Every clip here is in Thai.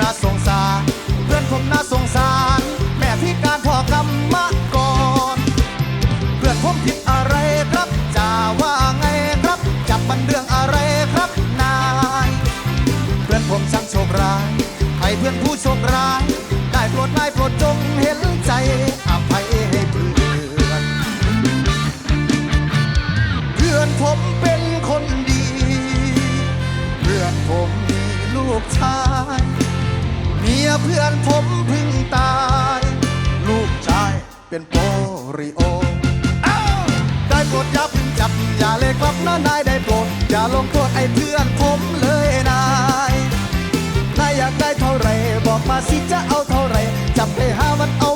น่าสงสาร เพื่อนผมน่าสงสาร แม่พิการพ่อกรรมก่อน เพื่อนผมผิดอะไรครับจะว่าไงครับ จับมันเรื่องอะไรครับนาย เพื่อนผมช่างโชคร้ายให้เพื่อนผู้โชคร้าย ได้โปรดไายโปรดจงเห็นใจอภัยให้เพื่อน เพื่อนผมเป็นคนดี เพื่อนผมมีลูกชาย มียเพื่อนผมพึ่งตาย ลูกชายเป็นโปริโอได้โปรดอย่าพึ่งจับ อย่าเลยครับนะนายได้โปรดอย่าลงโทษไอ้เพื่อนผมเลยนายนายอยากได้เท่าไรบอกมาสิจะเอาเท่าไรจับไปหามันเอา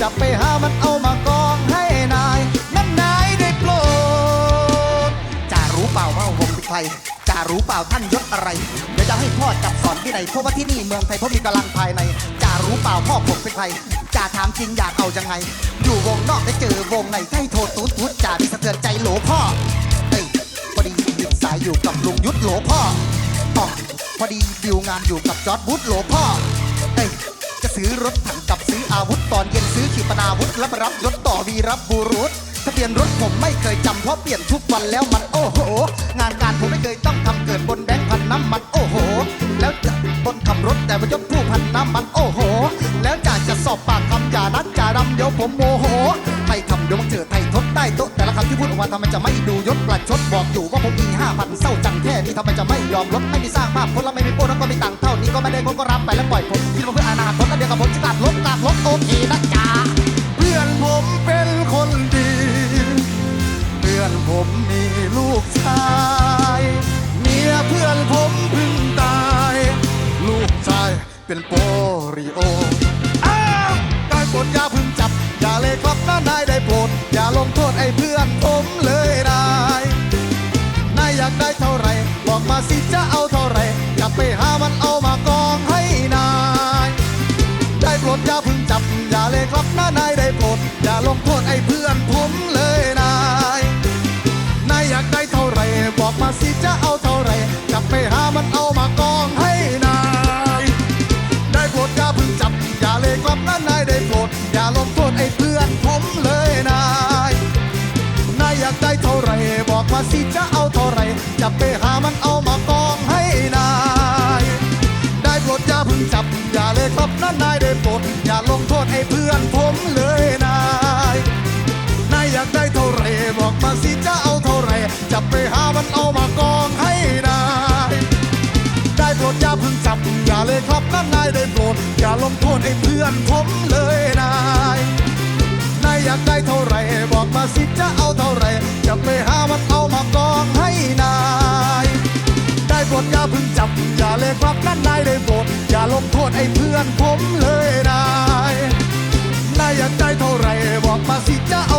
จะไปหามันเอามากองให้นาย นั่นนายได้โปรดจ่ารู้เปล่าว่าผมเป็นใครจ่ารู้เปล่าท่านยศอะไร เดี๋ยวจะให้พ่อจับสอนที่ไหนเพราะว่าที่นี่เมืองไทยเพราะมีกำลังภายในจ่ารู้เปล่าพ่อผมเป็นใครจ่าถามจริงอยากเอายังไง อยู่วงนอกได้เจอวงในใกล้โทษตูดตูดจ่ามีสะเทือนใจโหลพ่อเอ้ยพอดีดินสายอยู่กับลุงยุทธโหลพ่ออ๋อพอดีดิวงานอยู่กับจอร์ดบุธโหลพ่อเอ้ยจะ ซื้อรถถังกับซื้ออาวุธ ตอนเย็นซื้อขีปนาวุธแล้วมารับยศต่อวีรับบูรุษทะเบียนรถผมไม่เคยจำเพราะเปลี่ยนทุกวันแล้วมันโอ้โห งานการผมไม่เคยต้องทำเกิดบนแบงค์พันน้ำมันโอ้โห แล้วจะบนขับรถแต่ว่ายศผู้พันน้ำมันโอ้โห แล้วจะจะสอบปากคำอย่านัดจ่าดำเดี๋ยวผมโมโหไทยคำเดี๋ยวมันเจอไทยทดได้โต๊ะแต่ละคำที่พูดออกมาทำไมจะไม่ดูยศประชดบอกอยู่ว่าผมมีห้าพันเศร้าจังแค่นี้ทำไมจะไม่ยอมลดไม่มีสร้างภาพคนละไม่มีโป้แล้วก็ไม่ตัง ก็ไม่ได้คนก็รับไปแล้วปล่อยผมคิดว่าเพื่ออนาคตแล้วเดี๋ยวกับผมจะกลับลบกลับลบโอเคนะจ๊ะเพื่อนผมเป็นคนดี เพื่อนผมมีลูกชายเมียเพื่อนผมเพึ่งตาย ลูกชายเป็นโปริโออ้าวได้ปดยาพึ่งจับ อย่าเลยครับนะนายได้โปรดอย่าลงโทษไอ้เพื่อนผมเลยนายนายอยากได้เท่าไหรบอกมาสิจะเอาเท่าไหรอย่าไปหามันเอา รดอย่าพึ่งจับ อย่าเลยครับนะนายได้โปรดอย่าลงโทษไอ้เพื่อนผมเลยนายนายอยากได้เท่าไรบอกมาสิจะเอาเท่าไรจะไปหามันเอามากองให้นายได้โปรดอย่าพึ่งจับ อย่าเลยครับนะนายได้โปรดอย่าลงโทษไอ้เพื่อนผมเลยนายนายอยากได้เท่าไรบอกมาสิจะเอาเท่าไรจะไปหามันเอามากองให้นายได้โปรดอย่าพึ่งจับ อย่าเลยครับนะนายได้โปรด เพื่อนผมเลยนายนายอยากได้เท่าไรบอกมาสิจะเอาเท่าไรจะไปหามันเอามากองให้นายได้โปรดอย่าเพึ่งจับอย่าเลยครับนะนนายได้โปรดอย่าลงโทษไอ้เพื่อนผมเลยนายนายอยากได้เท่าไรบอกมาสิจะเอาเท่าไรจะไปหามันเอามากองให้นายได้โปรดอย่าเพึ่งจับอย่าเลยครับนั่นนายได้โปรดอย่าลงโทษไอ้เพื่อนผมเลยนาย นายอยากได้เท่าไรบอกมาสิจ้า